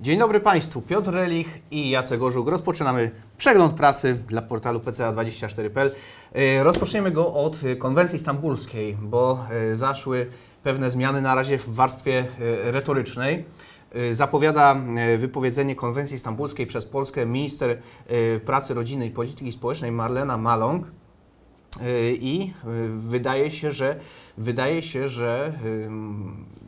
Dzień dobry Państwu, Piotr Relich i Jacek Orzuk. Rozpoczynamy przegląd prasy dla portalu PCA24.pl. E, Rozpoczniemy go od e, konwencji stambulskiej, bo e, zaszły pewne zmiany na razie w warstwie retorycznej. Zapowiada wypowiedzenie konwencji stambulskiej przez Polskę minister pracy, rodziny i polityki społecznej Marlena Maląg. I wydaje się, że wydaje się, że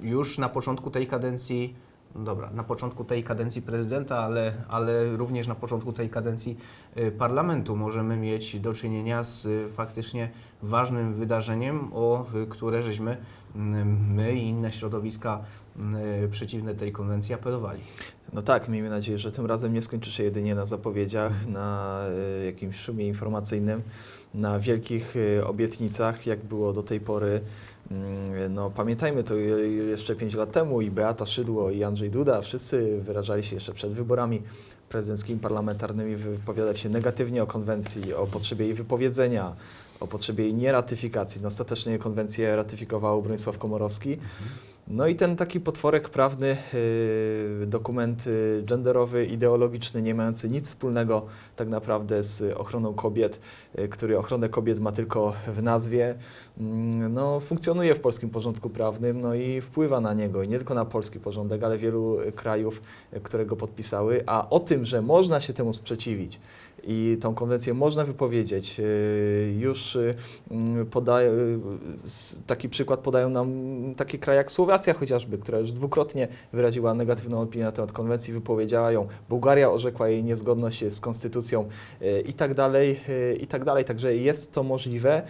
już na początku tej kadencji, dobra, na początku tej kadencji prezydenta, ale, ale również na początku tej kadencji y, parlamentu możemy mieć do czynienia z y, faktycznie ważnym wydarzeniem, o które żeśmy ym, my i inne środowiska y, przeciwne tej konwencji apelowali. No tak, miejmy nadzieję, że tym razem nie skończy się jedynie na zapowiedziach, na y, jakimś szumie informacyjnym, na wielkich obietnicach, jak było do tej pory. Mm, No, pamiętajmy to je- jeszcze 5 lat temu i Beata Szydło i Andrzej Duda, wszyscy wyrażali się jeszcze przed wyborami prezydenckimi, parlamentarnymi, wypowiadali się negatywnie o konwencji, o potrzebie jej wypowiedzenia, o potrzebie jej nieratyfikacji. No, ostatecznie konwencję ratyfikował Bronisław Komorowski. No i ten taki potworek prawny, yy, dokument yy, genderowy, ideologiczny, nie mający nic wspólnego tak naprawdę z ochroną kobiet, yy, który ochronę kobiet ma tylko w nazwie, mm, no, funkcjonuje w polskim porządku prawnym no i wpływa na niego. I nie tylko na polski porządek, ale wielu krajów, które go podpisały. A o tym, że można się temu sprzeciwić i tą konwencję można wypowiedzieć, yy, już yy, mm, podaje, yy, s- taki przykład podają nam takie kraje jak Słowacja chociażby, która już dwukrotnie wyraziła negatywną opinię na temat konwencji, wypowiedziała ją. Bułgaria orzekła jej niezgodność z konstytucją i tak dalej, i tak dalej. Także jest to możliwe.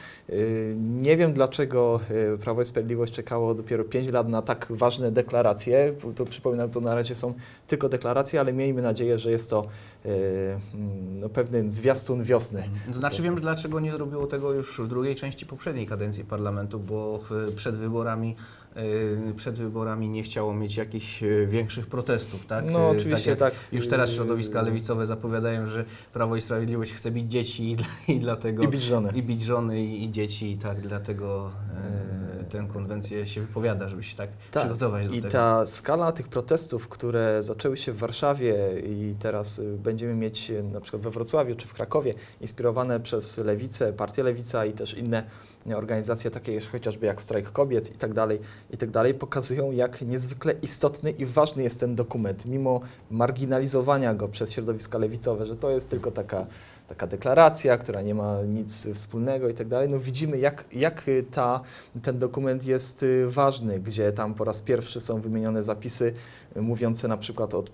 Nie wiem dlaczego Prawo i Sprawiedliwość czekało dopiero 5 lat na tak ważne deklaracje. To przypominam, to na razie są tylko deklaracje, ale miejmy nadzieję, że jest to no, pewien zwiastun wiosny. Znaczy wiem, dlaczego nie zrobiło tego już w drugiej części poprzedniej kadencji parlamentu, bo y, przed wyborami y, przed wyborami nie chciało mieć jakichś większych protestów, tak? No Y, oczywiście jak tak. Już teraz środowiska lewicowe zapowiadają, że Prawo i Sprawiedliwość chce bić dzieci i, i dlatego I bić żony. i bić żony i, i dzieci i tak dlatego. Tę konwencję się wypowiada, żeby się tak, Tak. przygotować do I tego. ta skala tych protestów, które zaczęły się w Warszawie i teraz y, będziemy mieć y, na przykład we Wrocławiu czy w Krakowie, inspirowane przez Lewicę, Partię Lewica i też inne organizacje takie jak chociażby jak Strajk Kobiet i tak dalej, i tak dalej, pokazują jak niezwykle istotny i ważny jest ten dokument, mimo marginalizowania go przez środowiska lewicowe, że to jest tylko taka taka deklaracja, która nie ma nic wspólnego i tak dalej, no widzimy jak, jak ta, ten dokument jest y, ważny, gdzie tam po raz pierwszy są wymienione zapisy mówiące na przykład od,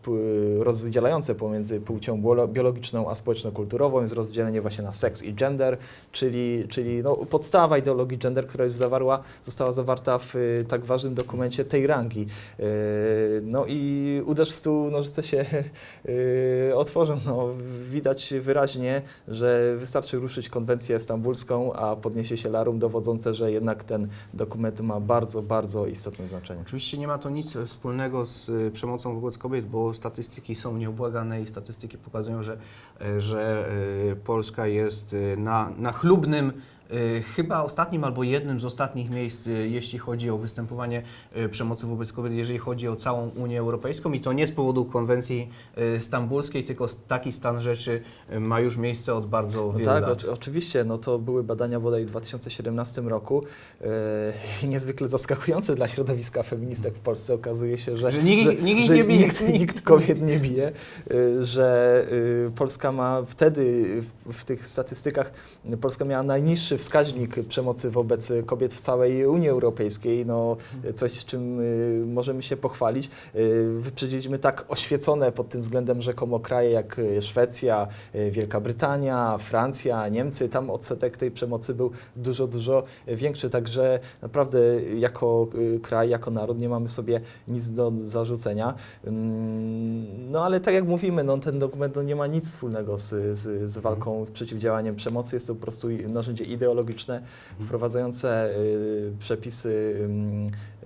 rozdzielające pomiędzy płcią biolo- biologiczną a społeczno-kulturową, jest rozdzielenie właśnie na seks i gender, czyli, czyli no, podstawa ideologii gender, która już zawarła, została zawarta w y, tak ważnym dokumencie tej rangi. Y, No i uderz w stół, nożyce się y, otworzą. No, widać wyraźnie, że wystarczy ruszyć konwencję stambulską, a podniesie się larum dowodzące, że jednak ten dokument ma bardzo, bardzo istotne znaczenie. Oczywiście nie ma to nic wspólnego z przemocą wobec kobiet, bo statystyki są nieubłagane i statystyki pokazują, że, y, że y, Polska jest y, na, na chlubnym, chyba ostatnim albo jednym z ostatnich miejsc, y, jeśli chodzi o występowanie y, przemocy wobec kobiet, jeżeli chodzi o całą Unię Europejską i to nie z powodu konwencji y, stambulskiej, tylko taki stan rzeczy y, ma już miejsce od bardzo No wielu tak, lat. oczy- oczywiście, no to były badania bodaj w 2017 roku i niezwykle zaskakujące dla środowiska feministek w Polsce. Okazuje się, że, Że nikt- nikt ich że nie bije. nikt, nikt kobiet nie bije, e, że e, Polska ma wtedy w, w tych statystykach, Polska miała najniższy wskaźnik przemocy wobec kobiet w całej Unii Europejskiej, no coś z czym e, możemy się pochwalić. E, Wyprzedziliśmy tak oświecone pod tym względem rzekomo kraje jak e, Szwecja, Wielka Brytania, Francja, Niemcy, tam odsetek tej przemocy był dużo, dużo większy, także naprawdę jako y, kraj, jako naród nie mamy sobie nic do zarzucenia. Ym, No ale tak jak mówimy, no, ten dokument no, nie ma nic wspólnego z, z, z walką, z przeciwdziałaniem przemocy, jest to po prostu narzędzie ideologiczne, wprowadzające y, przepisy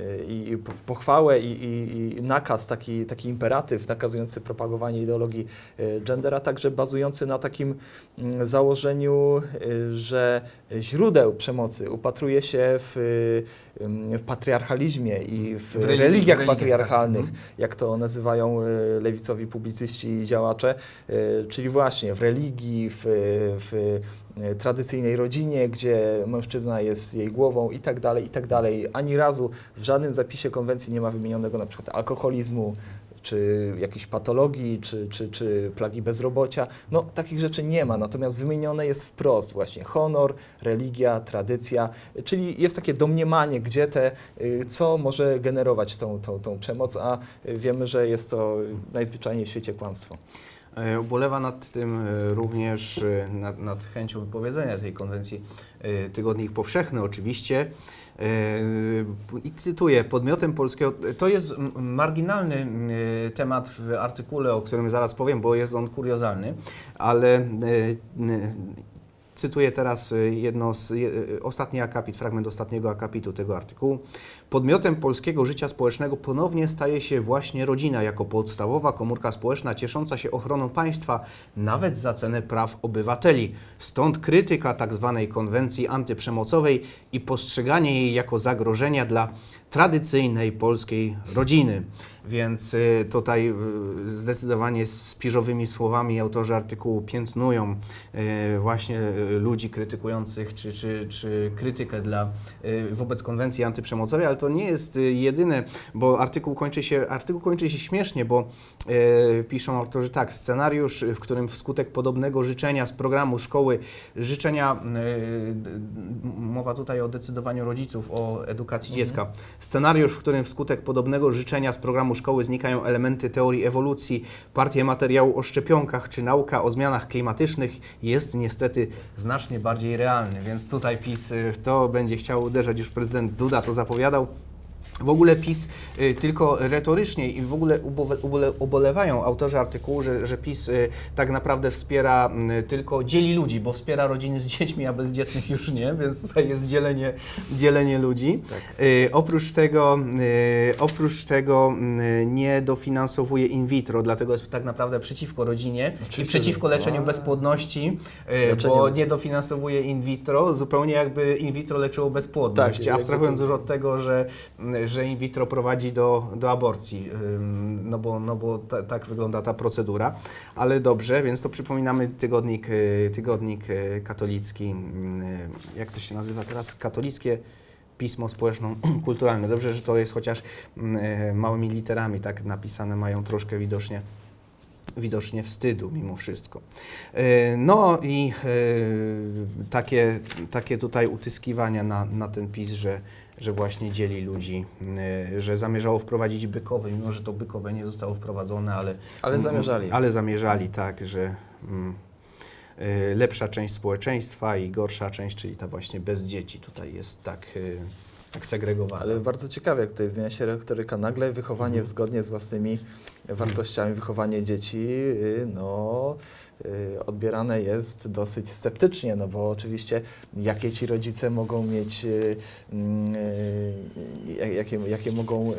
y, i po- pochwałę i, i, i nakaz, taki, taki imperatyw nakazujący propagowanie ideologii y, gender, a także bazujący na takim mm, założeniu, że źródeł przemocy upatruje się w, w patriarchalizmie i w, W religiach tak. patriarchalnych, Mhm. jak to nazywają lewicowi publicyści i działacze, czyli właśnie w religii, w, w tradycyjnej rodzinie, gdzie mężczyzna jest jej głową i tak dalej, i tak dalej. Ani razu w żadnym zapisie konwencji nie ma wymienionego na przykład alkoholizmu, czy jakiejś patologii, czy, czy, czy plagi bezrobocia. No, takich rzeczy nie ma, natomiast wymienione jest wprost właśnie honor, religia, tradycja, czyli jest takie domniemanie, gdzie te, y, co może generować tą, tą, tą przemoc, a y, wiemy, że jest to najzwyczajniej w świecie kłamstwo. E, Ubolewa nad tym e, również, e, nad, nad chęcią wypowiedzenia tej konwencji Tygodnik Powszechny oczywiście. I cytuję, podmiotem polskiego, to jest marginalny temat w artykule, o którym zaraz powiem, bo jest on kuriozalny, ale cytuję teraz e, jedno z, je, e, ostatni akapit, fragment ostatniego akapitu tego artykułu. Podmiotem polskiego życia społecznego ponownie staje się właśnie rodzina jako podstawowa komórka społeczna ciesząca się ochroną państwa, nawet za cenę praw obywateli. Stąd krytyka tzw. konwencji antyprzemocowej i postrzeganie jej jako zagrożenia dla tradycyjnej polskiej rodziny. Więc y, tutaj y, zdecydowanie z piżowymi słowami autorzy artykułu piętnują y, właśnie ludzi krytykujących, czy, czy, czy krytykę dla, wobec konwencji antyprzemocowej, ale to nie jest jedyne, bo artykuł kończy się, artykuł kończy się śmiesznie, bo piszą autorzy tak, scenariusz, w którym wskutek podobnego życzenia z programu szkoły, życzenia, mowa tutaj o decydowaniu rodziców, o edukacji dziecka, scenariusz, w którym wskutek podobnego życzenia z programu szkoły znikają elementy teorii ewolucji, partie materiału o szczepionkach czy nauka o zmianach klimatycznych jest niestety znacznie bardziej realny, więc tutaj PiS y, to będzie chciał uderzać, już prezydent Duda to zapowiadał. W ogóle PiS y, tylko retorycznie i w ogóle ubole- ubolewają autorzy artykułu, że, że PiS y, tak naprawdę wspiera y, tylko, dzieli ludzi, bo wspiera rodziny z dziećmi, a bezdzietnych już nie, więc tutaj jest dzielenie, dzielenie ludzi. Y, oprócz tego, y, oprócz tego y, nie dofinansowuje in vitro, dlatego jest tak naprawdę przeciwko rodzinie i Oczywiście, przeciwko że- leczeniu A. bezpłodności, y, Leczenie bo nie dofinansowuje in vitro, zupełnie jakby in vitro leczyło bezpłodność, Tak, abstrahując już od tego, że, że in vitro prowadzi do, do aborcji, no bo, no bo ta, tak wygląda ta procedura, ale dobrze, więc to przypominamy tygodnik, y, tygodnik y, katolicki, y, jak to się nazywa teraz, katolickie pismo społeczno-kulturalne. Dobrze, że to jest chociaż y, małymi literami tak napisane, mają troszkę widocznie widocznie wstydu mimo wszystko. E, No i e, takie, takie tutaj utyskiwania na, na ten PiS, że, że właśnie dzieli ludzi, e, że zamierzało wprowadzić bykowe, mimo że to bykowe nie zostało wprowadzone, ale... Ale zamierzali. Ale zamierzali, tak, że mm, e, lepsza część społeczeństwa i gorsza część, czyli ta właśnie bez dzieci tutaj jest tak, e, tak segregowana. Ale bardzo ciekawe, jak tutaj zmienia się retoryka. Nagle wychowanie Mhm. zgodnie z własnymi wartościami, wychowanie dzieci, y, no, y, odbierane jest dosyć sceptycznie, no bo oczywiście jakie ci rodzice mogą mieć, y, mm, jak- jakie, jakie mogą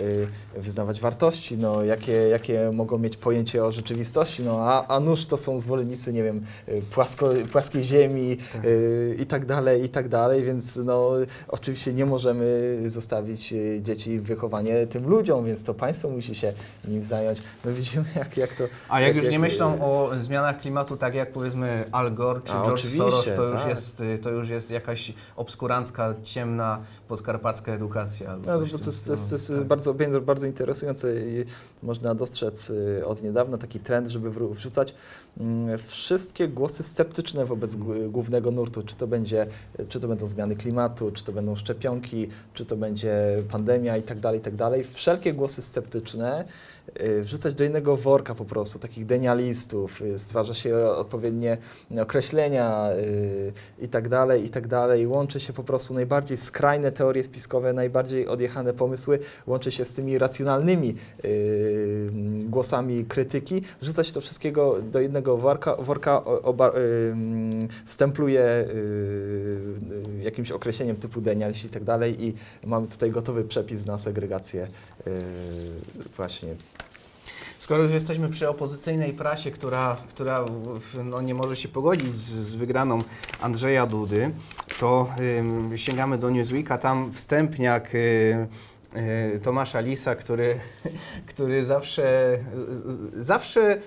wyznawać wartości, no, jakie, jakie mogą mieć pojęcie o rzeczywistości, no, a, a nuż to są zwolennicy, nie wiem, płasko, płaskiej ziemi Tak. i tak dalej, i tak dalej, więc no, oczywiście nie możemy zostawić dzieci w wychowanie tym ludziom, więc to państwo musi się nim zająć. My widzimy, jak, jak to... A jak już nie y, myślą o zmianach klimatu, tak jak powiedzmy Al Gore czy A, George Soros, to już, tak. jest, y, to już jest jakaś obskurancka, ciemna, podkarpacka edukacja. No, to, jest- to, jest- to jest. Tak. bardzo, bardzo, interesujące i można dostrzec y, od niedawna taki trend, żeby wrzucać mm, wszystkie głosy sceptyczne wobec gł- głównego nurtu, czy to będzie, czy to będą zmiany klimatu, czy to będą szczepionki, czy to będzie pandemia i tak dalej, i tak dalej. Wszelkie głosy sceptyczne wrzucać do jednego worka po prostu, takich denialistów, y, stwarza się odpowiednie określenia y, i tak dalej, i tak dalej. Łączy się po prostu najbardziej skrajne teorie spiskowe, najbardziej odjechane pomysły, łączy się z tymi racjonalnymi y, głosami krytyki, wrzuca się to wszystkiego do jednego worka, worka oba, y, mm, stempluje y, y, jakimś określeniem typu denialsi i tak dalej i mamy tutaj gotowy przepis na segregację y, właśnie Skoro już jesteśmy przy opozycyjnej prasie, która, która no, nie może się pogodzić z, z wygraną Andrzeja Dudy, to ym, sięgamy do Newsweeka, tam wstępniak y, y, Tomasza Lisa, który, który zawsze, zawsze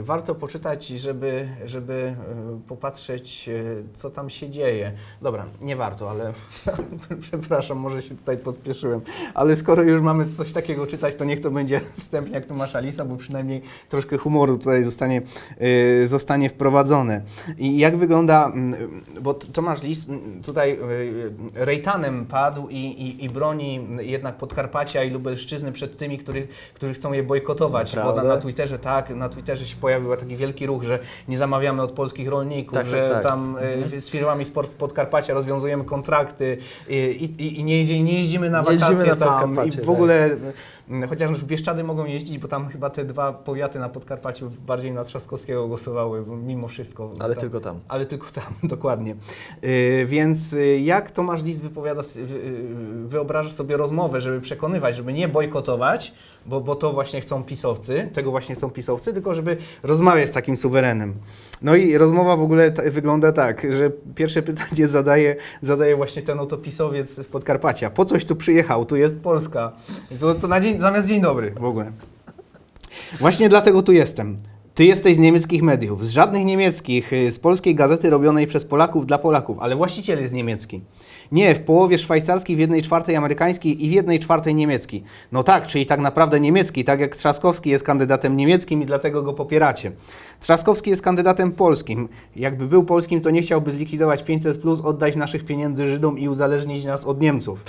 warto poczytać, żeby, żeby y, popatrzeć, y, co tam się dzieje. Dobra, nie warto, ale przepraszam, może się tutaj pospieszyłem. Ale skoro już mamy coś takiego czytać, to niech to będzie wstępniak Tomasza Lisa, bo przynajmniej troszkę humoru tutaj zostanie, y, zostanie wprowadzone. I jak wygląda, mm, bo Tomasz Lis mm, tutaj rejtanem padł i, i, i broni jednak Podkarpacia i Lubelszczyzny przed tymi, którzy, którzy chcą je bojkotować. Bo na, Naprawdę? na Twitterze, tak, na Twitterze się pojawił taki wielki ruch, że nie zamawiamy od polskich rolników, Tak, tak, że tak. tam y, z firmami sport z Podkarpacia rozwiązujemy kontrakty i, i, i nie, jeździ, nie jeździmy na wakacje jeździmy na tam i w ogóle, y, chociaż w Bieszczady mogą jeździć, bo tam chyba te dwa powiaty na Podkarpaciu bardziej na Trzaskowskiego głosowały, mimo wszystko. Ale Tam- tylko tam. ale tylko tam, dokładnie. Yy, więc yy, jak Tomasz Lis wypowiada, yy, wyobraża sobie rozmowę, żeby przekonywać, żeby nie bojkotować, bo, bo to właśnie chcą pisowcy, tego właśnie chcą pisowcy, tylko żeby rozmawiać z takim suwerenem. No i rozmowa w ogóle wygląda tak, że pierwsze pytanie zadaje, zadaje właśnie ten oto pisowiec z Podkarpacia. Po coś tu przyjechał? Tu jest Polska. To, to na dzień, zamiast dzień dobry w ogóle. Właśnie dlatego tu jestem. Ty jesteś z niemieckich mediów, z żadnych niemieckich, y, z polskiej gazety robionej przez Polaków dla Polaków, ale właściciel jest niemiecki. Nie, w połowie szwajcarskiej, w jednej czwartej amerykańskiej i w jednej czwartej niemieckiej. No tak, czyli tak naprawdę niemiecki, tak jak Trzaskowski jest kandydatem niemieckim i dlatego go popieracie. Trzaskowski jest kandydatem polskim. Jakby był polskim, to nie chciałby zlikwidować 500, plus, oddać naszych pieniędzy Żydom i uzależnić nas od Niemców.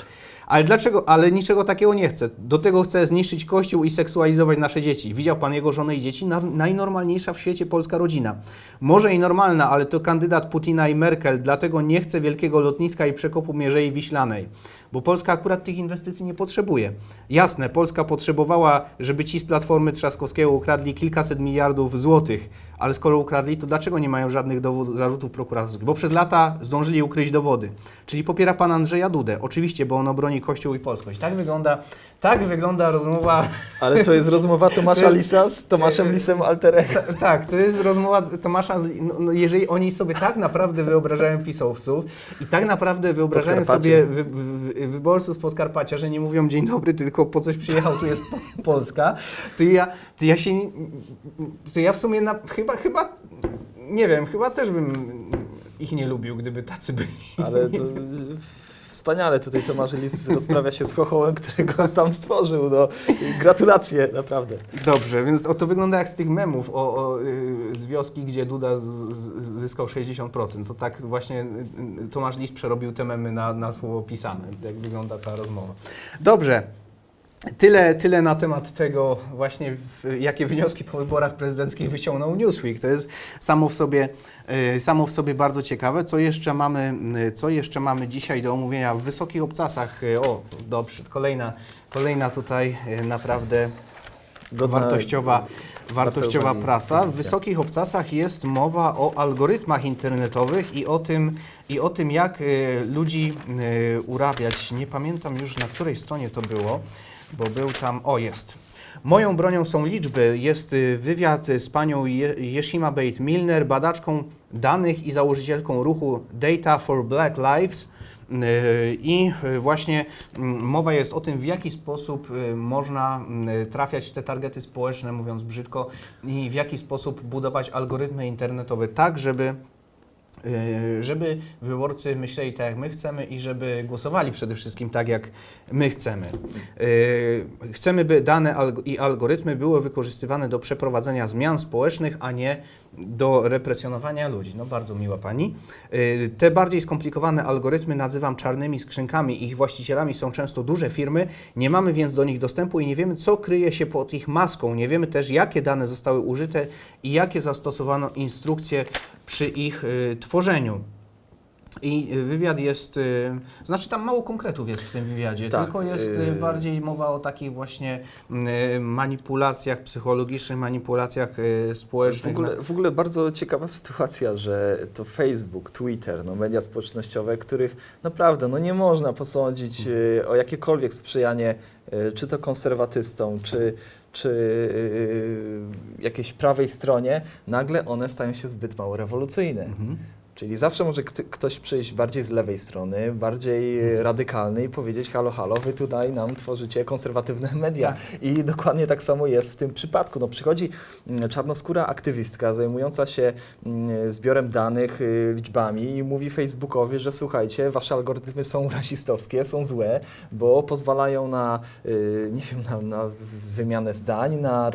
Ale dlaczego? Ale niczego takiego nie chce. Do tego chce zniszczyć kościół i seksualizować nasze dzieci. Widział pan jego żonę i dzieci? Na, najnormalniejsza w świecie polska rodzina. Może i normalna, ale to kandydat Putina i Merkel, dlatego nie chce wielkiego lotniska i przekopu Mierzei Wiślanej. Bo Polska akurat tych inwestycji nie potrzebuje. Jasne, Polska potrzebowała, żeby ci z Platformy Trzaskowskiego ukradli kilkaset miliardów złotych, ale skoro ukradli, to dlaczego nie mają żadnych dowodów, zarzutów prokuratorskich? Bo przez lata zdążyli ukryć dowody. Czyli popiera pan Andrzeja Dudę. Oczywiście, bo on obroni Kościół i polskość. Tak wygląda, tak wygląda rozmowa. Ale to jest rozmowa Tomasza To jest- Lisa z Tomaszem Lisem Alterego. Ta- Tak, to jest rozmowa Tomasza. No, no, jeżeli oni sobie tak naprawdę wyobrażają pisowców i tak naprawdę wyobrażają sobie wy, wy, wyborców z Podkarpacia, że nie mówią dzień dobry, tylko po coś przyjechał, tu jest po, Polska, to ja, to ja się. To ja w sumie na, chyba, chyba. Nie wiem, chyba też bym ich nie lubił, gdyby tacy byli. Ale to wspaniale tutaj Tomasz Lis rozprawia się z chochołem, którego sam stworzył. No, gratulacje, naprawdę. Dobrze, więc o, to wygląda jak z tych memów o, o, y, z wioski, gdzie Duda z, z, zyskał 60%. To tak właśnie y, y, Tomasz Lis przerobił te memy na, na słowo pisane, jak wygląda ta rozmowa. Dobrze. Tyle, tyle na temat tego właśnie, jakie wnioski po wyborach prezydenckich wyciągnął Newsweek. To jest samo w sobie, y, samo w sobie bardzo ciekawe. Co jeszcze mamy, y, co jeszcze mamy dzisiaj do omówienia w wysokich obcasach? Y, O, dobrze, kolejna, kolejna tutaj naprawdę Godna- wartościowa, wartościowa prasa. W wysokich obcasach jest mowa o algorytmach internetowych i o tym, i o tym jak ludzi urabiać. Nie pamiętam już na której stronie to było, bo był tam, o jest. Moją bronią są liczby. Jest y, wywiad z panią Je- Yeshima Bate Milner, badaczką danych i założycielką ruchu Data for Black Lives. Yy, I yy, właśnie mm, mowa jest o tym, w jaki sposób można trafiać te targety społeczne, mówiąc brzydko, i w jaki sposób budować algorytmy internetowe tak, żeby żeby wyborcy myśleli tak, jak my chcemy i żeby głosowali przede wszystkim tak, jak my chcemy. Yy, Chcemy, by dane i algorytmy były wykorzystywane do przeprowadzenia zmian społecznych, a nie do represjonowania ludzi. No bardzo miła pani. Yy, Te bardziej skomplikowane algorytmy nazywam czarnymi skrzynkami. Ich właścicielami są często duże firmy. Nie mamy więc do nich dostępu i nie wiemy, co kryje się pod ich maską. Nie wiemy też, jakie dane zostały użyte i jakie zastosowano instrukcje przy ich y, tworzeniu. I y, wywiad jest, y, znaczy tam mało konkretów jest w tym wywiadzie, Tak, tylko jest bardziej mowa o takich właśnie manipulacjach psychologicznych, manipulacjach y, W społecznych. ogóle, w ogóle bardzo ciekawa sytuacja, że to Facebook, Twitter, no media społecznościowe, których naprawdę no nie można posądzić o jakiekolwiek sprzyjanie czy to konserwatystom, czy, czy y, jakiejś prawej stronie, nagle one stają się zbyt mało rewolucyjne. Mhm. Czyli zawsze może ktoś przyjść bardziej z lewej strony, bardziej radykalny i powiedzieć halo, halo, wy tutaj nam tworzycie konserwatywne media. I dokładnie tak samo jest w tym przypadku. No, przychodzi mm, czarnoskóra aktywistka zajmująca się mm, zbiorem danych, y, liczbami i mówi Facebookowi, że słuchajcie, wasze algorytmy są rasistowskie, są złe, bo pozwalają na, y, nie wiem, na, na wymianę zdań, na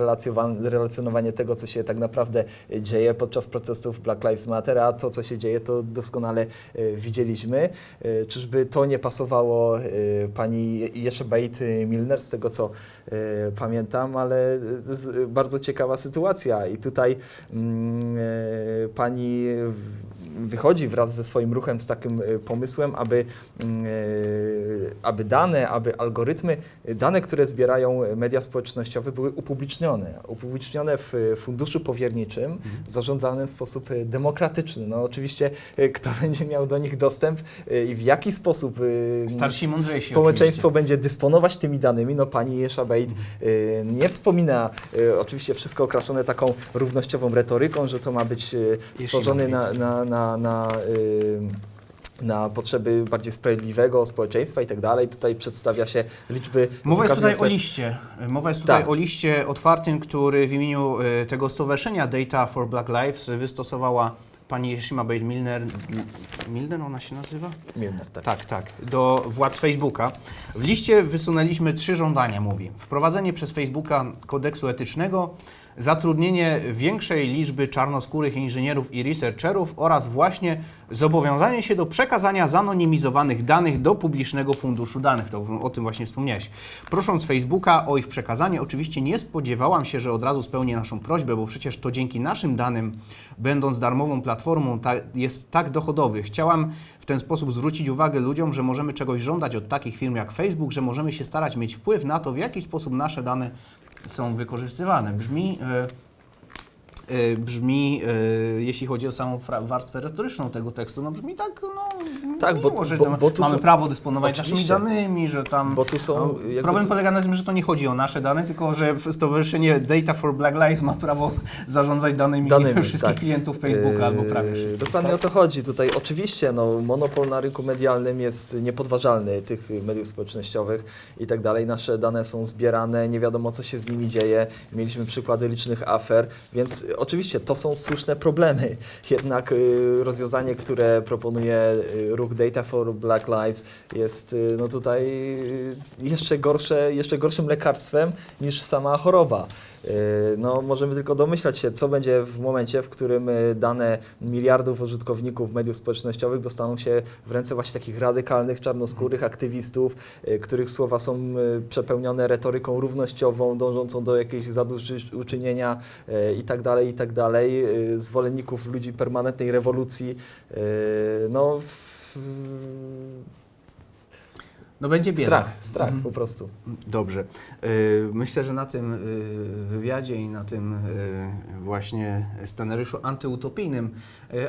relacjonowanie tego, co się tak naprawdę dzieje podczas protestów Black Lives Matter, a to, co się dzieje, to doskonale y, widzieliśmy. Y, Czyżby to nie pasowało y, pani Jeszebait Milner, z tego co pamiętam, ale bardzo ciekawa sytuacja i tutaj mm, pani wychodzi wraz ze swoim ruchem z takim y, pomysłem, aby, mm, y, aby dane, aby algorytmy, y, dane, które zbierają media społecznościowe były upublicznione. Upublicznione w funduszu powierniczym, zarządzanym w sposób demokratyczny. No oczywiście kto będzie miał do nich dostęp i w jaki sposób Starsi mądrzejsi społeczeństwo oczywiście. będzie dysponować tymi danymi. No pani Jeshabeit y, nie wspomina, oczywiście wszystko okraszone taką równościową retoryką, że to ma być y, stworzony na, na, na, na na potrzeby bardziej sprawiedliwego społeczeństwa i tak dalej. Tutaj przedstawia się liczby. Mowa jest tutaj o liście. Mowa jest tutaj Tak. o liście otwartym, który w imieniu y, tego stowarzyszenia Data for Black Lives wystosowała pani Shima Bate Milner. Milner ona się nazywa? Milner, tak. Tak, tak, do władz Facebooka. W liście wysunęliśmy trzy żądania, mówi. Wprowadzenie przez Facebooka kodeksu etycznego, zatrudnienie większej liczby czarnoskórych inżynierów i researcherów oraz właśnie zobowiązanie się do przekazania zanonimizowanych danych do publicznego funduszu danych. To o tym właśnie wspomniałeś. Prosząc Facebooka o ich przekazanie, oczywiście nie spodziewałam się, że od razu spełni naszą prośbę, bo przecież to dzięki naszym danym, będąc darmową platformą, ta, jest tak dochodowy. Chciałam w ten sposób zwrócić uwagę ludziom, że możemy czegoś żądać od takich firm jak Facebook, że możemy się starać mieć wpływ na to, w jaki sposób nasze dane są wykorzystywane. Brzmi, e, brzmi e, jeśli chodzi o samą warstwę retoryczną tego tekstu, no brzmi tak, no, Tak, bo- miło, że bo- tam bo tu mamy są- prawo dysponować naszymi Oczywiście. danymi, że tam... Bo tu są no, problem tu- polega na tym, że to nie chodzi o nasze dane, tylko że Stowarzyszenie Data for Black Lives ma prawo zarządzać danymi, Danymi, wszystkich tak. klientów Facebooka albo prawie Yy, wszystkich. Dokładnie tak? o to chodzi. Tutaj oczywiście no, monopol na rynku medialnym jest niepodważalny tych mediów społecznościowych i tak dalej. Nasze dane są zbierane, nie wiadomo co się z nimi dzieje. Mieliśmy przykłady licznych afer, więc oczywiście to są słuszne problemy. Jednak y, rozwiązanie, które proponuje y, ruch Data for Black Lives jest y, no tutaj jeszcze gorsze, jeszcze gorszym lekarstwem niż sama choroba. Yy, No, możemy tylko domyślać się, co będzie w momencie, w którym y, dane miliardów użytkowników mediów społecznościowych dostaną się w ręce właśnie takich radykalnych, czarnoskórych aktywistów, y, których słowa są y, przepełnione retoryką równościową, dążącą do jakiegoś zadośćuczynienia y, i tak tak zwolenników ludzi permanentnej rewolucji. No, No będzie bieda. strach, strach Mhm. po prostu. Dobrze. Y, Myślę, że na tym y, wywiadzie i na tym y, właśnie scenariuszu antyutopijnym,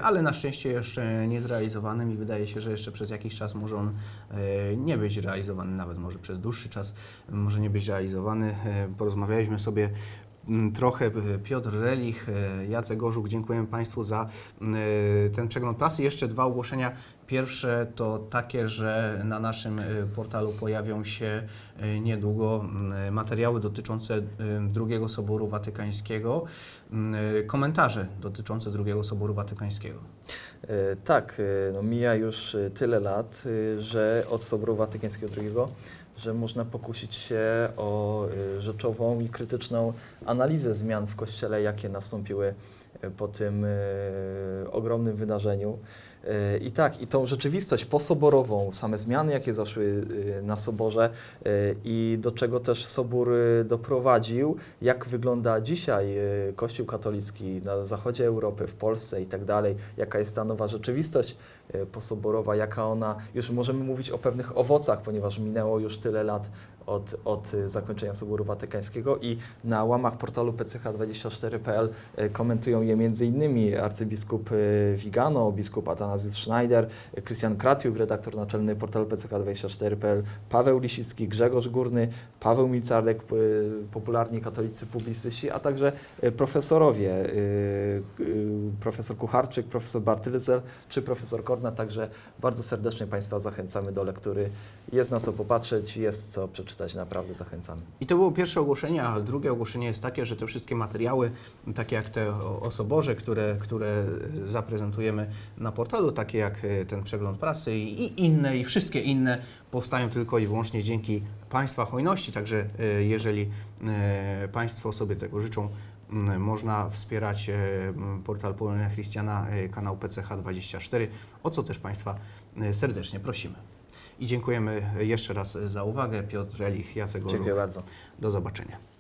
ale na szczęście jeszcze nie zrealizowanym i wydaje się, że jeszcze przez jakiś czas może on nie być realizowany, nawet może przez dłuższy czas może nie być realizowany. Porozmawialiśmy sobie trochę. y, Piotr Relich, y, Jacek Gorzuk, dziękujemy Państwu za y, ten przegląd prasy. Jeszcze dwa ogłoszenia. Pierwsze to takie, że na naszym portalu pojawią się niedługo y, materiały dotyczące drugiego Soboru Watykańskiego, komentarze dotyczące drugiego Soboru Watykańskiego. E, Tak, e, no mija już e, tyle lat, e, że od Sobru Watykańskiego II, że można pokusić się o e, rzeczową i krytyczną analizę zmian w Kościele, jakie nastąpiły e, po tym e, ogromnym wydarzeniu. E, I tak, i tą rzeczywistość posoborową, same zmiany, jakie zaszły e, na soborze e, i do czego też sobór doprowadził, jak wygląda dzisiaj Kościół katolicki na zachodzie Europy, w Polsce i tak dalej, jaka jest ta nowa rzeczywistość posoborowa, jaka ona, już możemy mówić o pewnych owocach, ponieważ minęło już tyle lat od, od e, zakończenia Soboru Watykańskiego i na łamach portalu pch24.pl e, komentują je m.in. arcybiskup e, Vigano, biskup Atanazjusz Schneider, e, Krystian Kratiuk, redaktor naczelny portalu pch24.pl, Paweł Lisicki, Grzegorz Górny, Paweł Milcarek, popularni katolicy publicyści, a także e, profesorowie, e, e, profesor Kucharczyk, profesor Bartylecel czy profesor Korna, także bardzo serdecznie Państwa zachęcamy do lektury. Jest na co popatrzeć, jest co przeczytać, naprawdę zachęcamy. I to było pierwsze ogłoszenie, a drugie ogłoszenie jest takie, że te wszystkie materiały, takie jak te o, o Soborze, które, które zaprezentujemy na portalu, takie jak e, ten przegląd prasy i, inne, i wszystkie inne, powstają tylko i wyłącznie dzięki Państwa hojności. Także e, jeżeli e, Państwo sobie tego życzą, można wspierać portal Polonia Christiana, e, kanał PCH24, o co też Państwa serdecznie prosimy. I dziękujemy jeszcze raz za uwagę. Piotr Elich, Jacek. Dziękuję bardzo. Do zobaczenia.